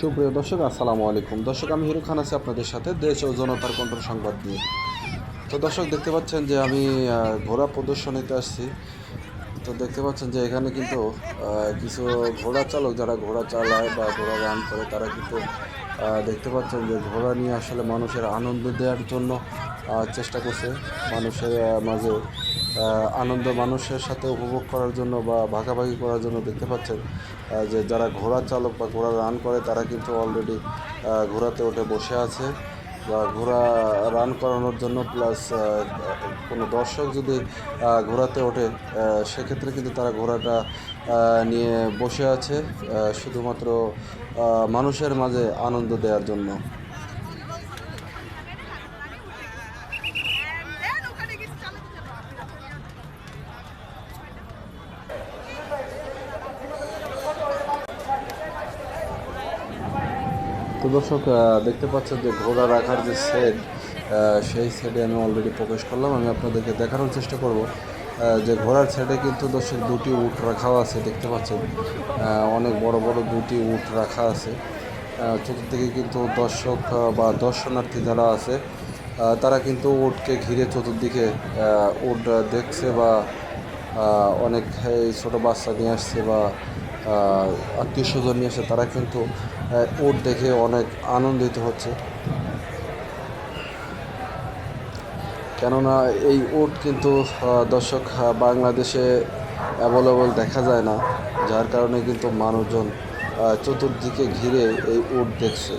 সুপ্রিয় দর্শক, আসসালামু আলাইকুম। দর্শক, আমি হিরু খান আছি আপনাদের সাথে, দেশ ও জনতার কণ্ঠ সংবাদ নিয়ে। তো দর্শক, দেখতে পাচ্ছেন যে আমি ঘোড়া প্রদর্শনীতে আসছি। তো দেখতে পাচ্ছেন যে এখানে কিন্তু কিছু ঘোড়া চালক, যারা ঘোড়া চালায় বা ঘোড়া রান করে, তারা কিন্তু দেখতে পাচ্ছেন যে ঘোড়া নিয়ে আসলে মানুষের আনন্দ দেওয়ার জন্য চেষ্টা করছে। মানুষের মাঝে আনন্দ মানুষের সাথে উপভোগ করার জন্য বা ভাগাভাগি করার জন্য দেখতে পাচ্ছেন যে যারা ঘোড়া চালক বা ঘোড়া রান করে, তারা কিন্তু অলরেডি ঘোড়াতে ওঠে বসে আছে। বা ঘোড়া রান করানোর জন্য প্লাস কোনো দর্শক যদি ঘোড়াতে ওঠে সেক্ষেত্রে কিন্তু তারা ঘোড়াটা নিয়ে বসে আছে শুধুমাত্র মানুষের মাঝে আনন্দ দেওয়ার জন্য। তো দর্শক দেখতে পাচ্ছেন যে ঘোড়া রাখার যে সেট সেই সেটে আমি অলরেডি প্রবেশ করলাম। আমি আপনাদেরকে দেখানোর চেষ্টা করব যে ঘোড়ার সেটে কিন্তু দর্শক দুটি উট রাখাও আছে, দেখতে পাচ্ছেন। অনেক বড় বড় দুটি উট রাখা আছে। চতুর্দিকে কিন্তু দর্শক বা দর্শনার্থী যারা আছে তারা কিন্তু উটকে ঘিরে চতুর্দিকে উট দেখছে বা অনেক ছোটো বাচ্চা নিয়ে আসছে বা আত্মীয় স্বজন নিয়ে আসে, তারা কিন্তু উট দেখে অনেক আনন্দিত হচ্ছে। কেননা এই উট কিন্তু দর্শক বাংলাদেশে অ্যাভেলেবল দেখা যায় না, যার কারণে কিন্তু মানুষজন চতুর্দিকে ঘিরে এই উট দেখছে।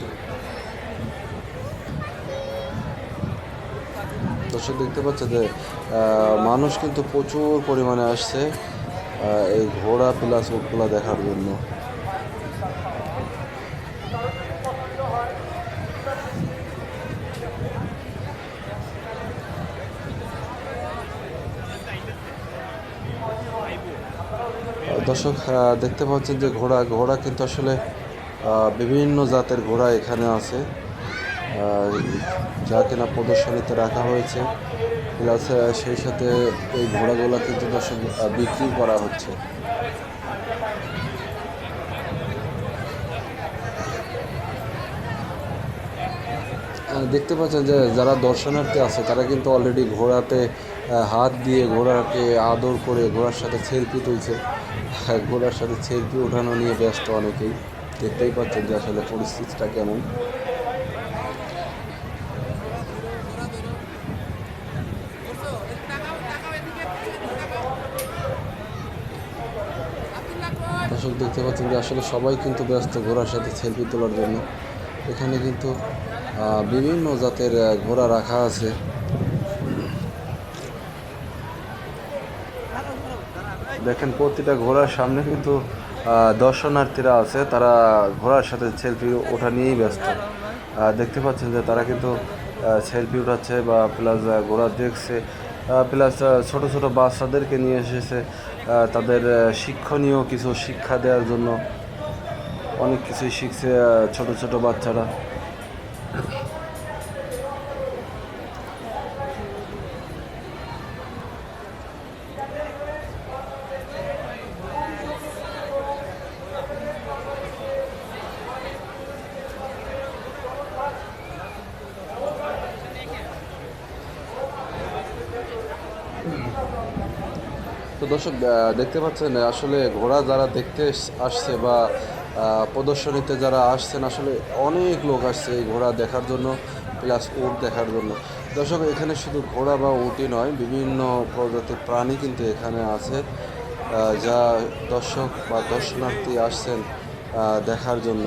দর্শক দেখতে পাচ্ছে যে মানুষ কিন্তু প্রচুর পরিমাণে আসছে এই ঘোড়া প্লাস উটগুলা দেখার জন্য। দর্শক দেখতে পাচ্ছেন যে ঘোড়া ঘোড়া কিন্তু আসলে বিভিন্ন জাতের ঘোড়া এখানে আছে। যা কিনা প্রদর্শনীতে রাখা হয়েছে। প্লাস সেই সাথে এই ঘোড়াগুলো কিন্তু দর্শক বিক্রি করা হচ্ছে। দেখতে পাচ্ছেন যে যারা দর্শনার্থী আছে, তারা কিন্তু অলরেডি ঘোড়াতে হাত দিয়ে ঘোড়াকে আদর করে ঘোড়ার সাথে সেলফি তুলছে। হ্যাঁ, ঘোড়ার সাথে সেলফি ওঠানো নিয়ে ব্যস্ত অনেকেই। দেখতেই পাচ্ছেন যে আসলে পরিস্থিতিটা কেমন। দর্শক দেখতে পাচ্ছেন যে আসলে সবাই কিন্তু ব্যস্ত ঘোড়ার সাথে সেলফি তোলার জন্য। এখানে কিন্তু বিভিন্ন জাতের ঘোড়া রাখা আছে। দেখেন, প্রতিটা ঘোড়ার সামনে কিন্তু দর্শনার্থীরা আছে। তারা ঘোড়ার সাথে সেলফি ওঠা নিয়েই ব্যস্ত। দেখতে পাচ্ছেন যে তারা কিন্তু সেলফি উঠাচ্ছে বা প্লাস ঘোড়া দেখছে। প্লাস ছোট ছোট বাচ্চাদেরকে নিয়ে এসেছে। তাদের শিক্ষণীয় কিছু শিক্ষা দেওয়ার জন্য। অনেক কিছুই শিখছে ছোট ছোট বাচ্চারা। তো দর্শক দেখতে পাচ্ছেন, আসলে ঘোড়া যারা দেখতে আসছে বা প্রদর্শনীতে যারা আসছেন, আসলে অনেক লোক আসছে এই ঘোড়া দেখার জন্য, প্লাস উট দেখার জন্য। দর্শক, এখানে শুধু ঘোড়া বা উটই নয়, বিভিন্ন প্রজাতির প্রাণী কিন্তু এখানে আছে যা দর্শক বা দর্শনার্থী আসছেন দেখার জন্য।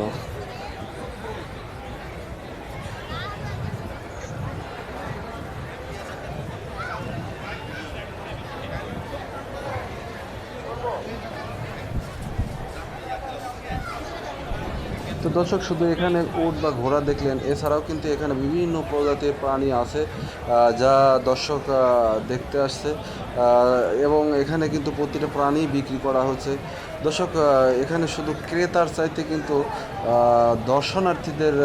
তো দর্শক, শুধু এখানে উট বা ঘোড়া দেখলেন, এছাড়াও কিন্তু এখানে বিভিন্ন প্রজাতির প্রাণী আছে যা দর্শক দেখতে আসছে এবং এখানে কিন্তু প্রতিটা প্রাণী বিক্রি করা হচ্ছে। দর্শক এখানে শুধু ক্রেতার চাইতে কিন্তু দর্শনার্থীদের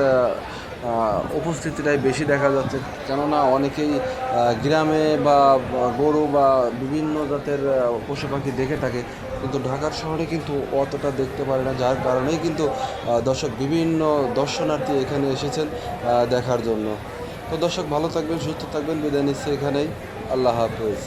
উপস্থিতিটাই বেশি দেখা যাচ্ছে। কেননা অনেকেই গ্রামে বা গরু বা বিভিন্ন জাতের পশু পাখি দেখে থাকে কিন্তু ঢাকার শহরে কিন্তু অতটা দেখতে পারে না, যার কারণেই কিন্তু দর্শক বিভিন্ন দর্শনার্থী এখানে এসেছেন দেখার জন্য। তো দর্শক ভালো থাকবেন, সুস্থ থাকবেন, বিদায় নিচ্ছি এখানেই। আল্লাহ হাফেজ।